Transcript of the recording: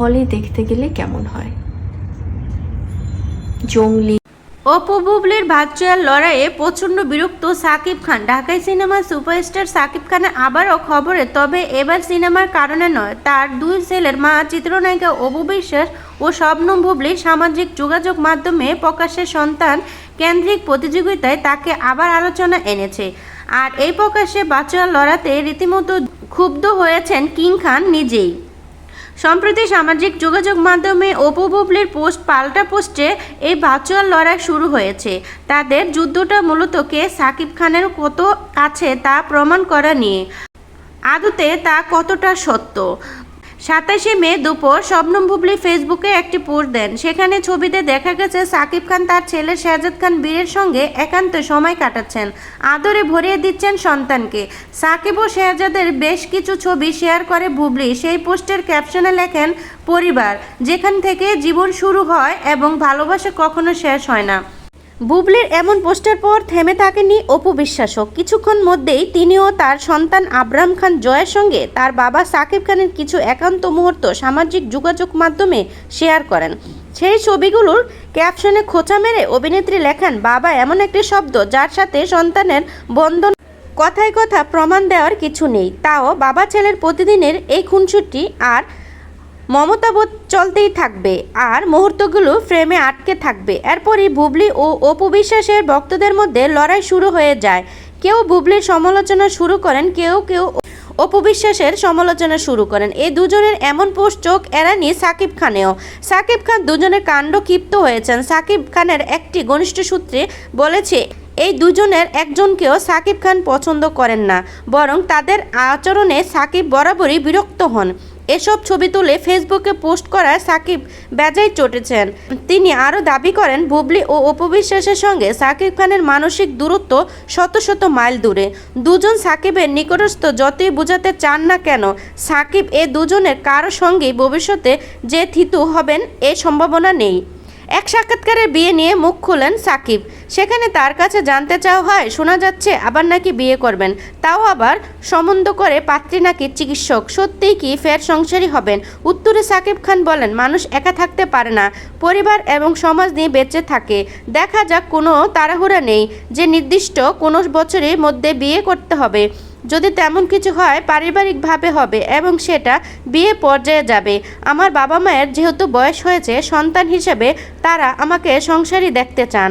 হলে দেখতে গেলে কেমন হয়? জঙ্গলি অপু বুবলির ভার্চুয়াল লড়াইয়ে প্রচণ্ড বিরক্ত সাকিব খান। ঢাকাই সিনেমার সুপারস্টার সাকিব খানের আবারও খবরে, তবে এবার সিনেমার কারণে নয়। তার দুই ছেলের মা চিত্রনায়িকা অপু বিশ্বাস ও শবনম বুবলি সামাজিক যোগাযোগ মাধ্যমে প্রকাশের সন্তান কেন্দ্রিক প্রতিযোগিতায় তাকে আবার আলোচনা এনেছে। আর এই প্রকাশে ভার্চুয়াল লড়াতে রীতিমতো ক্ষুব্ধ হয়েছেন কিং খান নিজেই। সম্প্রতি সামাজিক যোগাযোগ মাধ্যমে অপু বুবলির পোস্ট পাল্টা পোস্টে এই ভার্চুয়াল লড়াই শুরু হয়েছে। তাদের যুদ্ধটা মূলত কে? সাকিব খানের কত কাছে তা প্রমাণ করা নিয়ে। আদতে তা কতটা সত্য? সাতাশে মে দুপুর শবনম ভুবলি ফেসবুকে একটি পোস্ট দেন। সেখানে ছবিতে দেখা গেছে, সাকিব খান তার ছেলে শাহজাদ খান বীরের সঙ্গে একান্ত সময় কাটাচ্ছেন, আদরে ভরিয়ে দিচ্ছেন সন্তানকে। সাকিব ও শেহজাদের বেশ কিছু ছবি শেয়ার করে ভুবলি সেই পোস্টের ক্যাপশনে লেখেন, পরিবার, যেখান থেকে জীবন শুরু হয় এবং ভালোবাসা কখনো শেষ হয় না। বুবলির এমন পোস্টের পর থেমে থাকেনি অপু বিশ্বাসও। কিছুক্ষণ মধ্যেই তিনিও তার সন্তান আবরাম খান জয়ের সঙ্গে তার বাবা সাকিব খানের কিছু একান্ত মুহূর্ত সামাজিক যোগাযোগ মাধ্যমে শেয়ার করেন। সেই ছবিগুলোর ক্যাপশনে খোঁচা মেরে অভিনেত্রী লেখেন, বাবা, এমন একটি শব্দ যার সাথে সন্তানের বন্ধন কথায় কথা প্রমাণ দেওয়ার কিছু নেই। তাও বাবা ছেলের প্রতিদিনের এই খুনসুটি আর মমতাবোধ চলতেই থাকবে আর মুহূর্তগুলো ফ্রেমে আটকে থাকবে। এরপরই বুবলি ও অপু বিশ্বাসের ভক্তদের মধ্যে লড়াই শুরু হয়ে যায়। কেউ বুবলির সমালোচনা শুরু করেন, কেউ কেউ অপু বিশ্বাসের সমালোচনা শুরু করেন। এই দুজনের এমন পোস্ট চোখ এড়ানি সাকিব খানেও। সাকিব খান দুজনের কাণ্ড ক্ষিপ্ত হয়েছেন। সাকিব খানের একটি ঘনিষ্ঠ সূত্রে বলেছে, এই দুজনের একজনকেও সাকিব খান পছন্দ করেন না, বরং তাদের আচরণে সাকিব বরাবরই বিরক্ত হন। এসব ছবি তুলে ফেসবুকে পোস্ট করায় সাকিব বেজায় চটেছেন। তিনি আরও দাবি করেন, বুবলি ও অপবিশ্বাসের সঙ্গে সাকিব খানের মানসিক দূরত্ব শত শত মাইল দূরে। দুজন সাকিবের নিকটস্থ যতই বোঝাতে চান না কেন, সাকিব এ দুজনের কারও সঙ্গেই ভবিষ্যতে যে থিতু হবেন এ সম্ভাবনা নেই। এক সাক্ষাৎকারের বিয়ে নিয়ে মুখ খুলেন সাকিব। সেখানে তার কাছে জানতে চাওয়া হয়, শোনা যাচ্ছে আবার নাকি বিয়ে করবেন। তাও আবার সম্বন্ধ করে পাত্রী নাকি চিকিৎসক। সত্যিই কি ফের সংসারী হবেন? উত্তরে সাকিব খান বলেন, মানুষ একা থাকতে পারে না। পরিবার এবং সমাজ নিয়ে বেঁচে থাকে। দেখা যাক, কোনো তাড়াহুড়া নেই। যে নির্দিষ্ট কোনো বছরের মধ্যে বিয়ে করতে হবে। যদি তেমন কিছু হয়, পারিবারিকভাবে হবে এবং সেটা বিয়ে পর্যায়ে যাবে। আমার বাবা মায়ের যেহেতু বয়স হয়েছে, সন্তান হিসেবে তারা আমাকে সংসারী দেখতে চান।